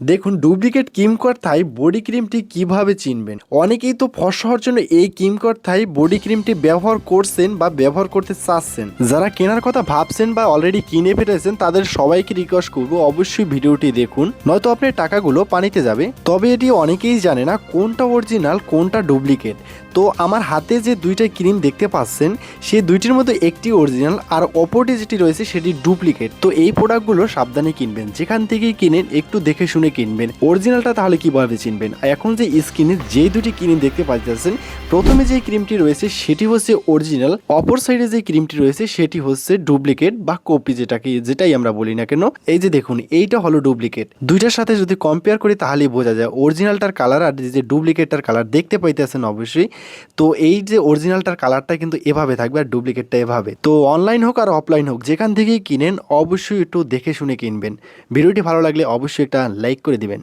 দেখুন ডুপ্লিকেট কিমকর থাই বডি ক্রিমটি কীভাবে চিনবেন? অনেকেই তো ফর্সা হওয়ার জন্য এই কিমকর থাই বডি ক্রিমটি ব্যবহার করছেন বা ব্যবহার করতে চাচ্ছেন। যারা কেনার কথা ভাবছেন বা অলরেডি কিনে ফেলেছেন, তাদের সবাইকে রিকোয়েস্ট করব অবশ্যই ভিডিওটি দেখুন। নয়তো আপনার টাকাগুলো পানিতে যাবে। তবে এটি অনেকেই জানে না কোনটা অরিজিনাল কোনটা ডুপ্লিকেট তো আমার হাতে যে দুইটা ক্রিম দেখতে পাচ্ছেন, সেই দুইটির মধ্যে একটি অরিজিনাল আর অপরটি যেটি রয়েছে সেটি ডুপ্লিকেট তো এই প্রোডাক্টগুলো সাবধানে কিনবেন। যেখান থেকেই কিনেন, একটু দেখে শুনে কিনবেন। অরিজিনালটা তাহলে কীভাবে চিনবেন? এখন যে স্ক্রিনে যে দুটি ক্রিম দেখতে পাচ্ছেন প্রথমে যে ক্রিমটি রয়েছে সেটি হচ্ছে অরিজিনাল অপর সাইডে যে ক্রিমটি রয়েছে সেটি হচ্ছে ডুপ্লিকেট বা কপি যেটাকে, যেটাই আমরা বলি না কেন। এই যে দেখুন, এইটা হলো ডুপ্লিকেট দুইটার সাথে যদি কম্পেয়ার করি তাহলেই বোঝা যায় অরিজিনালটার কালার আর যে ডুপ্লিকেটটার কালার দেখতে পাইতেছেন অবশ্যই। তো এই যে অরিজিনালটার কালারটা কিন্তু এভাবে থাকবে আর ডুপ্লিকেটটা এভাবে। তো অনলাইন হোক আর অফলাইন হোক, যেখান থেকেই কিনেন, অবশ্যই একটু দেখে শুনে কিনবেন। ভিডিওটি ভালো লাগলে অবশ্যই একটা করে দিবেন।